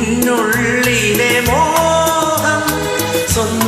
നിന്നുള്ളിലെ മോഹം സ്വന്തമാക്കി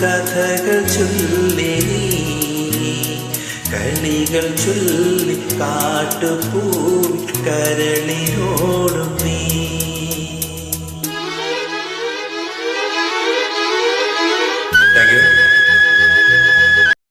കഥകൾ ചൊല്ലി കളികൾ ചൊല്ലി കാട്ടുപൂ കരളിനോടും